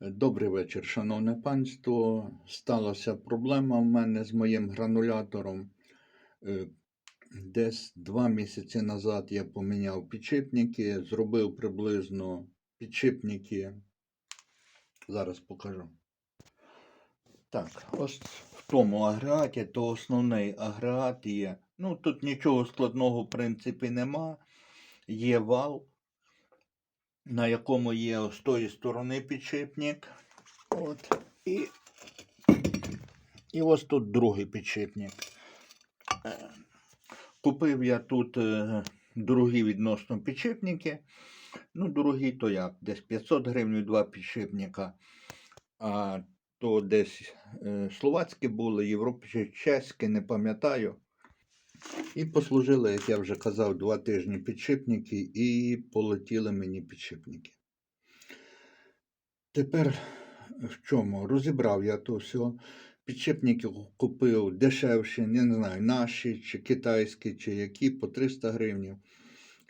Добрий вечір, шановне панство. Сталася проблема в мене з моїм гранулятором. Е, Десь два місяці назад я поміняв підшипники, зробив приблизно підшипники. Зараз покажу. Так, ось в тому агрегаті, то основний агрегат є. Ну, тут нічого складного, в принципі, нема. Є вал, на якому є з тої сторони підшипник. От. І, і ось тут другий підшипник. Е, Купив я тут е, дорогі відносно підшипники. Ну, дорогі то як? Десь 500 гривень два підшипника. А то десь е, словацькі були, європейські, чеські, не пам'ятаю. І послужили, як я вже казав, два тижні підшипники, і полетіли мені підшипники. Тепер в чому? Розібрав я то все. Підшипники купив дешевші, не знаю, наші чи китайські, чи які, по 300 гривень.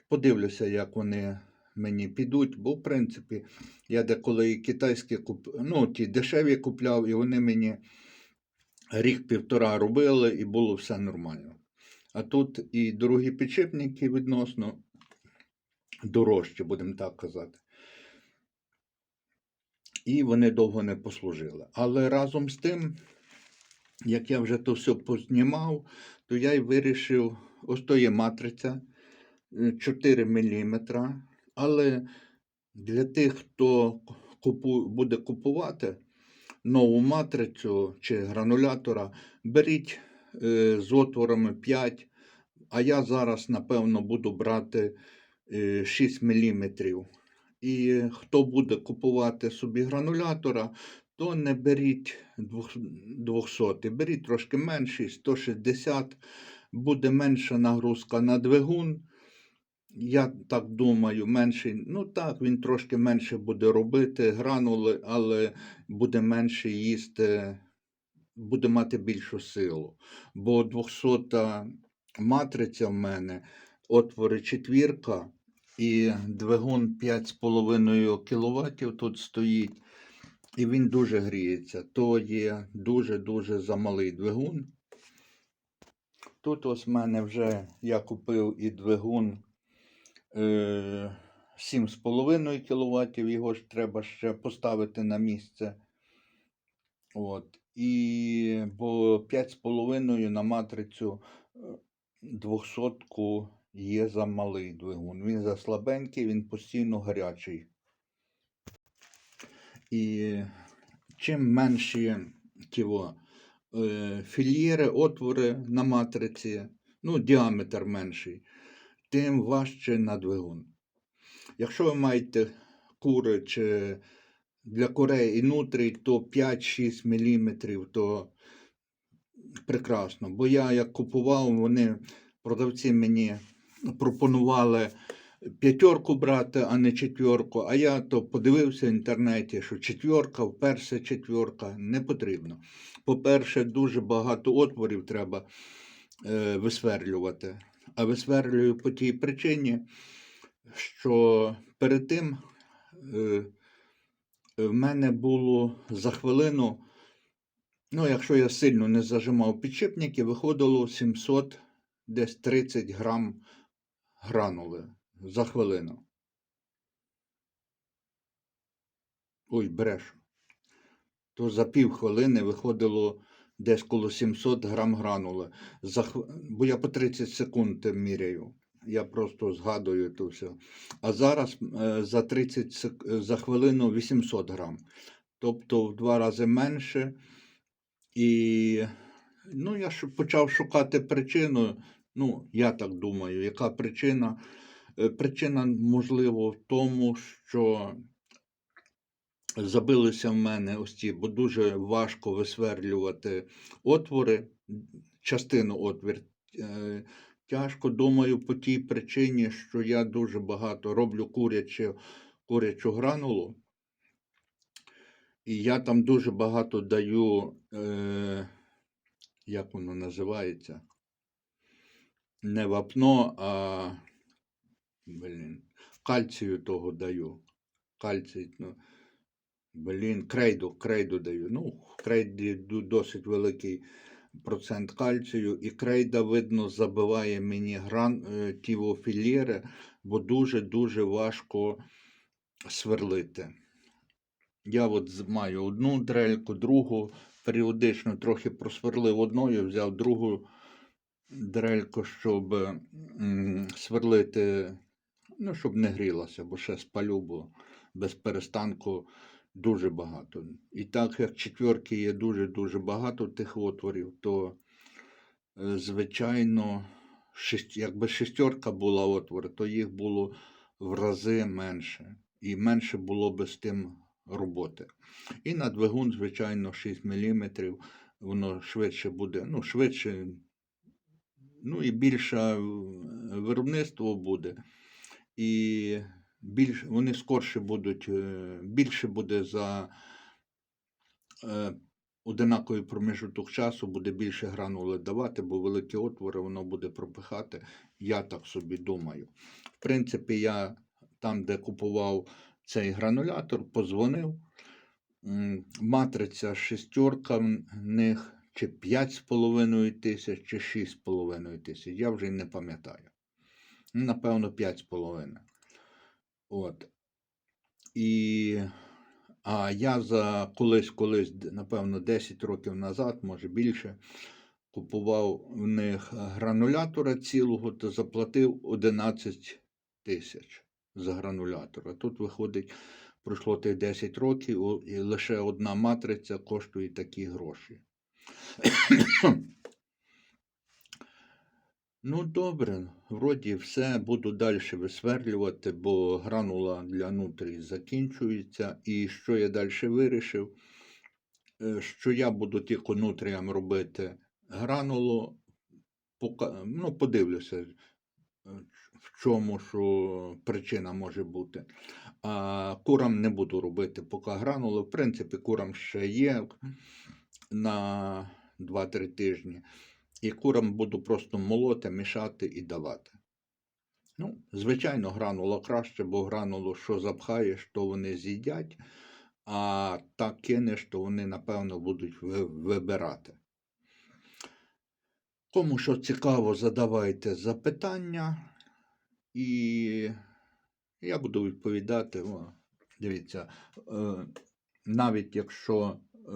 Подивлюся, як вони мені підуть, бо в принципі я деколи і китайські куп... ну, ті дешеві купляв, і вони мені рік-півтора робили, і було все нормально. А тут і дорогі підшипники відносно дорожчі, будемо так казати. І вони довго не послужили. Але разом з тим, як я вже то все познімав, то я й вирішив, ось то є матриця е, 4 мм. Але для тих, хто купу, буде купувати нову матрицю чи гранулятора, беріть е, з отворами 5, а я зараз, напевно, буду брати е, 6 мм. І хто буде купувати собі гранулятора, то не беріть 200, беріть трошки менший, 160, буде менша нагрузка на двигун. Я так думаю, менший, ну так, він трошки менше буде робити гранули, але буде менше їсти, буде мати більшу силу. Бо 200-та матриця в мене, отвори четвірка, і двигун 5,5 кВт тут стоїть, і він дуже гріється. То є дуже-дуже замалий двигун. Тут ось в мене вже я купив і двигун е, 7,5 кВт, його ж треба ще поставити на місце. От. І бо 5,5 на матрицю 200 є за малий двигун. Він за слабенький, він постійно гарячий. І чим менші тіво, е, фільєри, отвори на матриці, ну, діаметр менший, тим важче на двигун. Якщо ви маєте кури чи для курей і нутрій, то 5-6 мм, то прекрасно. Бо я як купував, вони продавці мені пропонували п'ятерку брати, а не четверку. А я то подивився в інтернеті, що четверка, вперше четверка не потрібно. По-перше, дуже багато отворів треба е, висверлювати. А висверлюю по тій причині, що перед тим е, в мене було за хвилину, ну, якщо я сильно не зажимав підшипники, виходило 700 десь 30 грам гранули за хвилину. Ой, брешу. То за пів хвилини виходило десь коло 700 грам гранули. За, бо я по 30 секунд міряю. Я просто згадую то все. А зараз е, за 30 сек... е, за хвилину 800 грам. Тобто в два рази менше. І ну, я почав шукати причину. Ну, я так думаю, яка причина? Е, Причина, можливо, в тому, що забилися в мене ось ці, бо дуже важко висверлювати отвори, частину отвір. Тяжко думаю по тій причині, що я дуже багато роблю курячу, курячу гранулу. І я там дуже багато даю, е, як воно називається? Не вапно, а блін, кальцію того даю. Кальцій, ну, Блін, крейду, крейду даю. Ну, ду- досить великий процент кальцію, і крейда, видно, забиває мені гран е, тівофілєри, бо дуже-дуже важко сверлити. Я от маю одну дрельку, другу, періодично трохи просверлив одною, взяв другу дрельку, щоб сверлити, ну, щоб не грілася, бо ще спалю, бо без перестанку дуже багато. І так як четверки є дуже-дуже багато тих отворів, то, е, звичайно, якби шестерка була отвори, то їх було в рази менше. І менше було би з тим роботи. І на двигун, звичайно, 6 мм, воно швидше буде, ну, швидше, ну і більше е, виробництво буде. І більш, вони скорше будуть, е, більше буде за е, одинаковий проміжок часу, буде більше гранули давати, бо великі отвори воно буде пропихати. Я так собі думаю. В принципі, я там, де купував цей гранулятор, позвонив. Матриця шестерка в них чи 5,5 тисяч, чи 6,5 тисяч. Я вже не пам'ятаю. Ну, Напевно, 5,5. От. І а я за колись, колись, напевно, 10 років назад, може більше, купував в них гранулятора цілого, то заплатив 11 тисяч за гранулятор. А тут виходить, пройшло тих 10 років, і лише одна матриця коштує такі гроші. Ну, добре, вроді все, буду далі висверлювати, бо гранула для нутрій закінчується. І що я далі вирішив? Е, Що я буду тільки нутріям робити гранулу, пока, ну, подивлюся, е, в чому що причина може бути. А курам не буду робити поки гранулу. В принципі, курам ще є на 2-3 тижні. І курам буду просто молоти, мішати і давати. Ну, звичайно, гранула краще, бо гранулу, що запхаєш, то вони з'їдять, а так кинеш, то вони, напевно, будуть вибирати. Кому що цікаво, задавайте запитання, і я буду відповідати. Дивіться, е, навіть якщо е,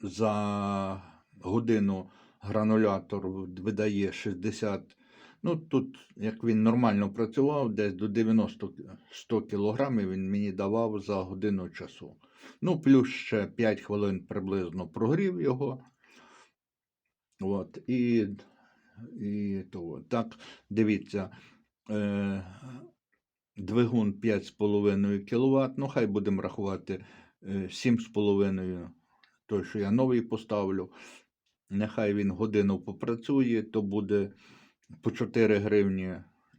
за годину гранулятор видає 60. Ну, тут, як він нормально працював, десь до 90-100 кілограмів він мені давав за годину часу. Ну, плюс ще 5 хвилин приблизно прогрів його. От, і, і то, так, дивіться, е, двигун 5,5 кВт, ну, хай будемо рахувати е, 7,5 той, що я новий поставлю. Нехай він годину попрацює, то буде по 4 гривні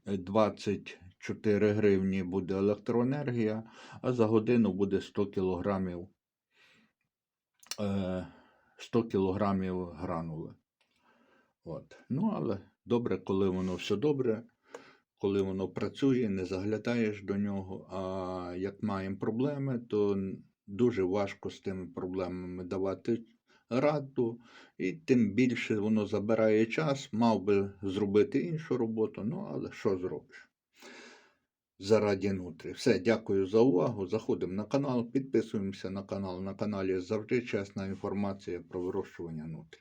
е, 24 гривні буде електроенергія, а за годину буде 100 кілограмів, е, 100 кілограмів гранули. От. Ну, але добре, коли воно все добре, коли воно працює, не заглядаєш до нього. А як маємо проблеми, то дуже важко з тими проблемами давати раду, і тим більше воно забирає час, мав би зробити іншу роботу, ну але що зробиш? Зараді нутрі. Все, дякую за увагу. Заходимо на канал, підписуємося на канал. На каналі завжди чесна інформація про вирощування нутрі.